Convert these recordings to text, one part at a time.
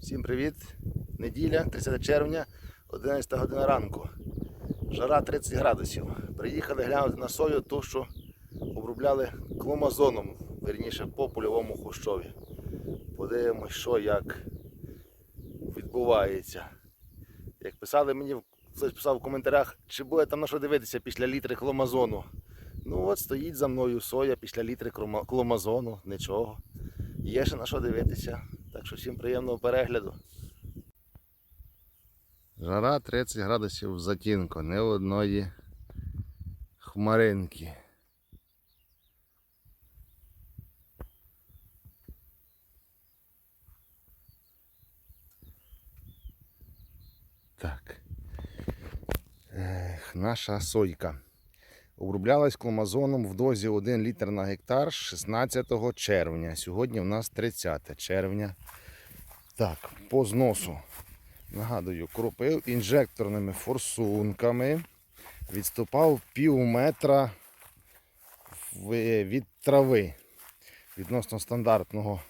Всім привіт! Неділя, 30 червня, 11 година ранку. Жара 30 градусів. Приїхали глянути на сою, ту, що обробляли кломазоном, верніше по польовому хущові. Подивимось, що як відбувається. Як писали мені, хтось писав в коментарях, чи буде там на що дивитися після літри кломазону. Ну от стоїть за мною соя після літри кломазону, нічого. Є ще на що дивитися. Так що всім приємного перегляду. Жара 30 градусів затінку, не одної хмаринки. Так. Ех, наша сойка. Оброблялась кломазоном в дозі 1 літр на гектар 16 червня. Сьогодні в нас 30 червня. Так, по зносу. Нагадую, кропив інжекторними форсунками. Відступав пів метра від трави. Відносно стандартного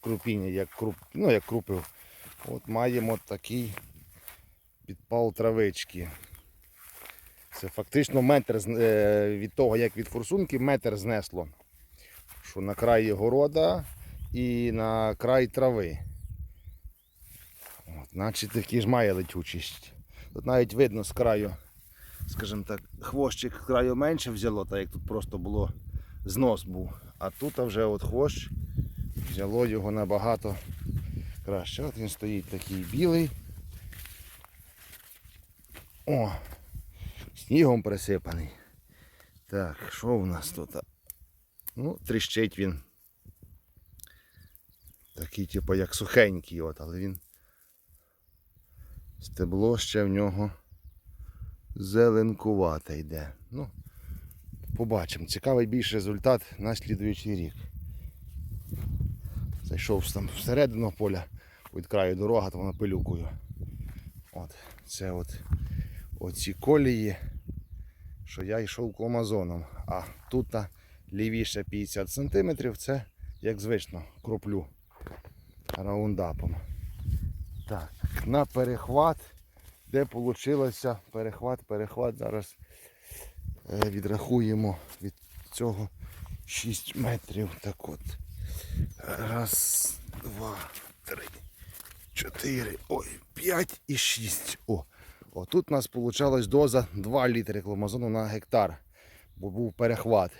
крупіння, як, круп, ну, як крупив. От маємо такий підпал травички. Це фактично метр е, від того, як від форсунки, метр знесло. Що на краї города і на край трави. От, значить такі ж має летючість. Тут навіть видно з краю, скажімо так, хвощик краю менше взяло, так як тут просто було знос був. А тут вже от хвощ взяло його набагато краще. От він стоїть такий білий. О! Снігом присипаний. Так, що у нас тут? Ну, тріщить він. Такий, типу, як сухенький, от, але він. Стебло ще в нього зеленкувате йде. Ну, побачимо. Цікавий більш результат на слідуючий рік. Зайшов там всередину поля від краю дорога, то вона пилюкою. От, це от оці колії що я йшов кломазоном. А тут та лівіше 50 см це, як звично, кроплю раундапом. Так, на перехват, де вийшло перехват, перехват. Зараз е, відрахуємо від цього 6 метрів. Так от. Раз, два, три, чотири, ой, п'ять і шість. О, о, тут у нас вийшла доза 2 літри кломазону на гектар, бо був перехват.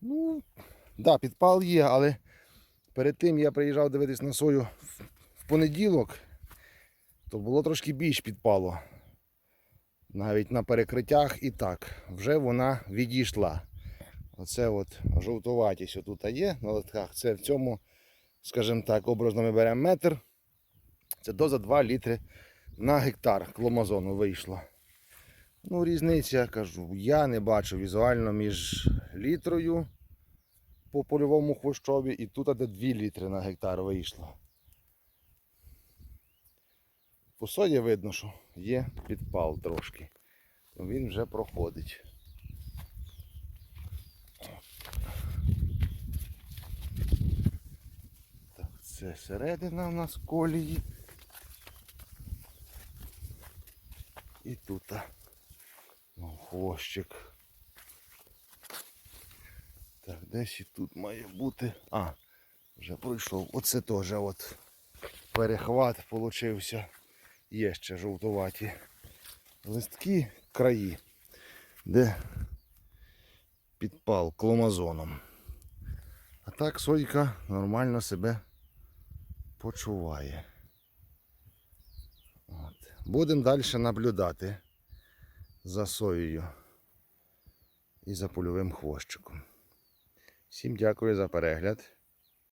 Ну, да, підпал є, але перед тим я приїжджав дивитись на сою в- понеділок, то було трошки більш підпало. Навіть на перекриттях і так. Вже вона відійшла. Оце от жовтуватість отут є на листках. Це в цьому, скажімо так, образно ми беремо метр. Це доза 2 літри на гектар кломазону вийшло. Ну, різниця, я кажу, я не бачу візуально між літрою по польовому хвощові і тут де 2 літри на гектар вийшло. По сої видно, що є підпал трошки. Він вже проходить. Це середина у нас колії. І тут ну, хвощик. Так, десь і тут має бути. А, вже пройшов. Оце теж от перехват получився. Є ще жовтуваті листки краї, де підпал кломазоном. А так сойка нормально себе почуває. Будемо далі наблюдати за соєю і за польовим хвощиком. Всім дякую за перегляд.